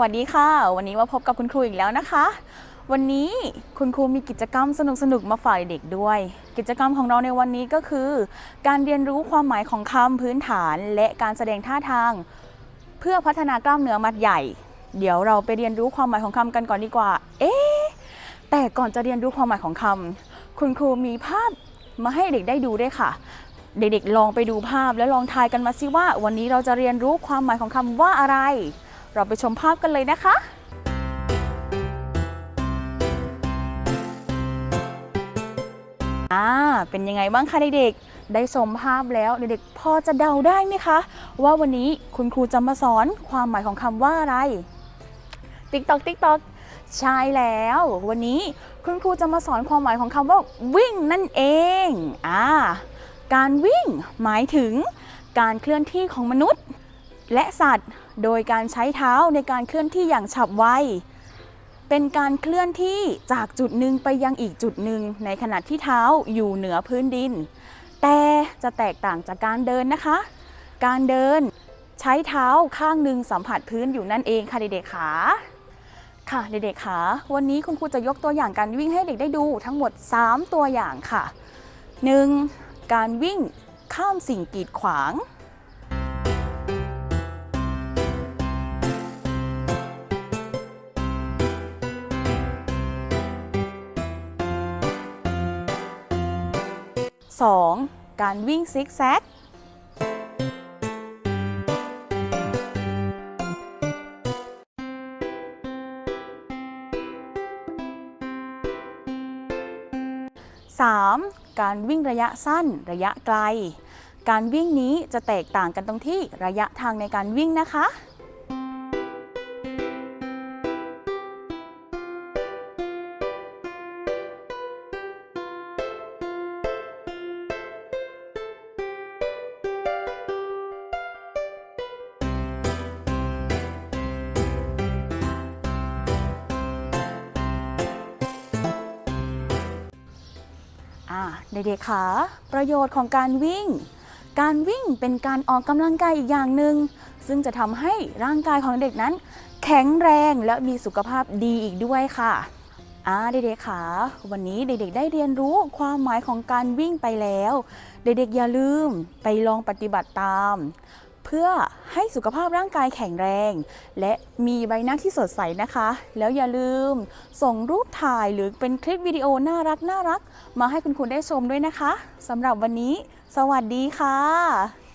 วัสดีค่ะ วันนี้มาพบกับคุณครูอีกแล้วนะคะ วันนี้คุณครูมีกิจกรรมสนุกๆมาฝากเด็กด้วย กิจกรรมของเราในวันนี้ก็คือ การเรียนรู้ความหมายของคำพื้นฐาน และการแสดงท่าทาง เพื่อพัฒนากล้ามเนื้อมัดใหญ่ เดี๋ยวเราไปเรียนรู้ความหมายของคำกันก่อนดีกว่า เอ๊แต่ก่อนจะเรียนรู้ความหมายของคำคุณครูมีภาพมาให้เด็กได้ดูด้วยค่ะ เด็กๆลองไปดูภาพแล้วลองทายกันมาสิว่า วันนี้เราจะเรียนรู้ความหมายของคำว่าอะไร เราไปชมภาพกันเลยนะคะอ่าเป็นยังไงบ้างคะเด็กๆ ได้ชมภาพแล้วเด็กๆพอจะเดาได้ไหมคะ ว่าวันนี้คุณครูจะมาสอนความหมายของคำว่าอะไรติ๊กตอกติ๊กตอกใช่แล้ว วันนี้คุณครูจะมาสอนความหมายของคำว่า วิ่งนั่นเองอ่าการวิ่งหมายถึงการเคลื่อนที่ของมนุษย์ และสัตว์โดยการใช้เท้าในการเคลื่อนที่อย่างฉับไว เป็นการเคลื่อนที่จากจุดหนึ่งไปยังอีกจุดหนึ่งในขณะที่เท้าอยู่เหนือพื้นดิน แต่จะแตกต่างจากการเดินนะคะ การเดินใช้เท้าข้างหนึ่งสัมผัสพื้นอยู่นั่นเองค่ะเด็กๆขาค่ะเด็กๆขาวันนี้คุณครูจะยกตัวอย่างการวิ่งให้เด็กได้ดูทั้งหมด 3 ตัวอย่างค่ะ 1. การวิ่งข้ามสิ่งกีดขวาง 2. การวิ่งซิกแซก 3. การวิ่งระยะสั้น ระยะไกล การวิ่งนี้จะแตกต่างกันตรงที่ระยะทางในการวิ่งนะคะ เด็กๆคะประโยชน์ของการวิ่ง การวิ่งเป็นการออกกำลังกายอีกอย่างหนึ่งซึ่งจะทำให้ร่างกายของเด็กนั้น แข็งแรงและมีสุขภาพดีอีกด้วยค่ะอ่าเด็กๆคะวันนี้เด็กๆ ได้เรียนรู้ความหมายของการวิ่งไปแล้ว เด็กๆ อย่าลืมไปลองปฏิบัติตาม เพื่อให้สุขภาพร่างกายแข็งแรง และมีใบหน้าที่สดใสนะคะ แล้วอย่าลืมส่งรูปถ่ายหรือเป็นคลิปวิดีโอน่ารักน่ารัก มาให้คุณครูได้ชมด้วยนะคะสำหรับวันนี้ สวัสดีค่ะ